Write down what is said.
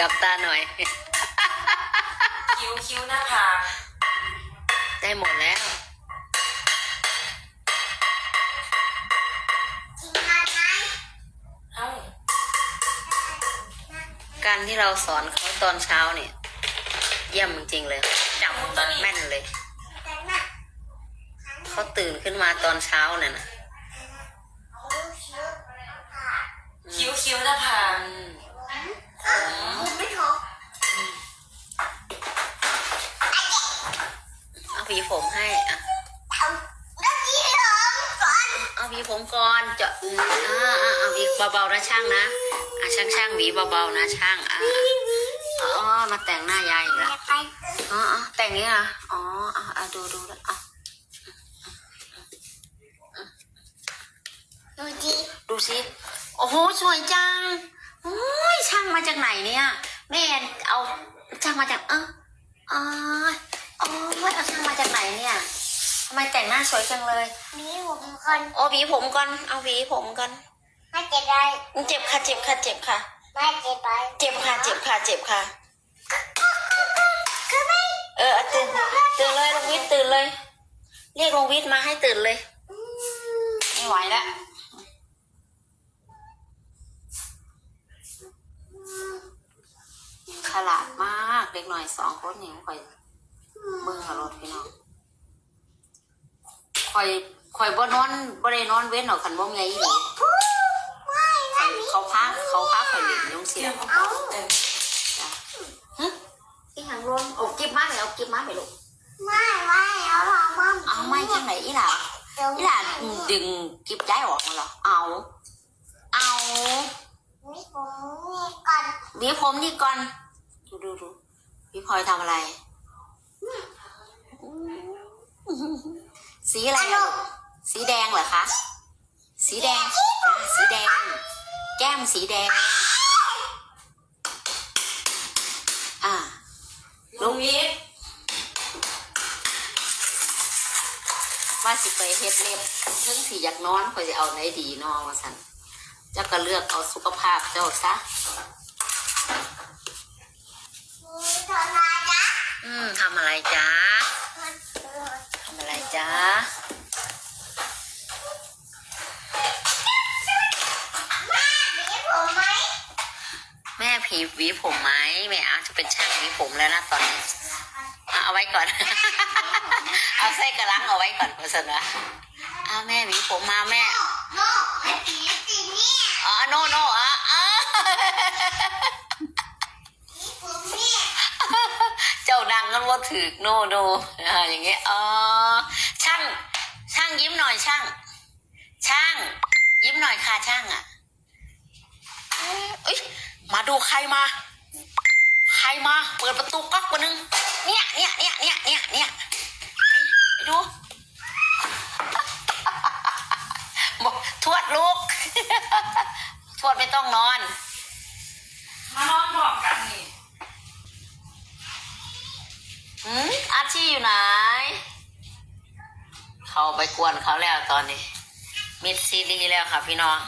ดับตาหน่อย คิ้วคิ้วหน้าผากได้หมดแล้ว เอ้าการที่เราสอนเขาตอนเช้าเนี่ย เยี่ยมจริงๆเลยจับแม่นเลย เขาตื่นขึ้นมาตอนเช้าเนี่ยนะคิ้วคิ้วหน้าผากอืมเอาหวี ผมให้อะเอาหวีผมก่อนเจาะอืมอ่าอ่าเอาหวีเบาๆนะช่างนะอะช่างช่างหวีเบาๆนะช่างอะอ๋อมาแต่งหน้ายายอีกแล้วอ๋ออ๋อแต่งนี้เหรอะอ๋ออะอะดูดูแล้วอะดูสิโอ้โหสวยจังโอ้ยช่างมาจากไหนเนี่ยแม่เอาช่างมาจากเอออ๋อ โอ้ยเอาช่างมาจากไหนเนี่ยทำไมแต่งหน้าสวยจังเลยโอ้หวีผมก่อน เอาหวีผมก่อนเจ็บค่ะเจ็บค่ะเจ็บค่ะเจ็บค่ะเจ็บค่ะเจ็บค่ะเออเอาตื่นตื่นเลยลงวิทย์ตื่นเลย เรียกลงวิทย์มาให้ตื่นเลย ไม่ไหวแล้วฉลาดมากเด็กหน่อยสองคนนี่คอย เบิ่งหารถพี่น้องคอยคอยบ่นอนบ่ได้นอนเว้นหรอกคันบ่มีอีหลีเขาพักเขาพักคอยเล่นยงเสียงเออฮะอีหยังร้นเอาเก็บมาไหมเอาเก็บมาไหมลูกเอาไม่จังไหนอีหล่ะอีหล่ะดึงเก็บย้ายออกมาเหรอเอาเอาหวีผมนี่ก่อนดูดูดูพี่พลอยทำอะไร สีอะไรอะลูกสีแดงเหรอคะ สีแดงอะสีแดง แก้มสีแดง อ่าลุงวิทย์ว่าสิไปเฮ็ดเล็บเพิ่งสิอยากนอนคอยจะเอาไหนดีเนอมาสันเจ้าก็เลือกเอาสุขภาพเจ้าซะ อืมทำอะไรจ๊ะทำอะไรจ๊ะ แม่ผี หวีผมไหมแม่อาจจะเป็นช่างหวีผมแล้วนะตอนนี้เอาเอาไว้ก่อน เอาใส่กระลังเอาไว้ก่อนเพราะฉะนั้นเอาแม่หวีผมมาแม่อ๋อโนโนอ๋ออ๋อเจ้านางกันว่าถือโนโนอ่าอย่างเงี้ยอ๋อช่างช่างยิ้มหน่อยช่าง ช่าง ยิ้มหน่อยค่ะช่างอะเอ้ย มาดูใครมา ใครมา เปิดประตูก๊อกมานึง เนี่ยเนี่ยเนี่ยเนี่ยเนี่ยเนี่ยไปดูบอกทวดลูก ทวดไม่ต้องนอน มานอนบอกกันนี่หืมอาชีอยู่ไหน เขาไปกวนเขาแล้วตอนนี้มิดซีรีส์แล้วค่ะพี่น้อง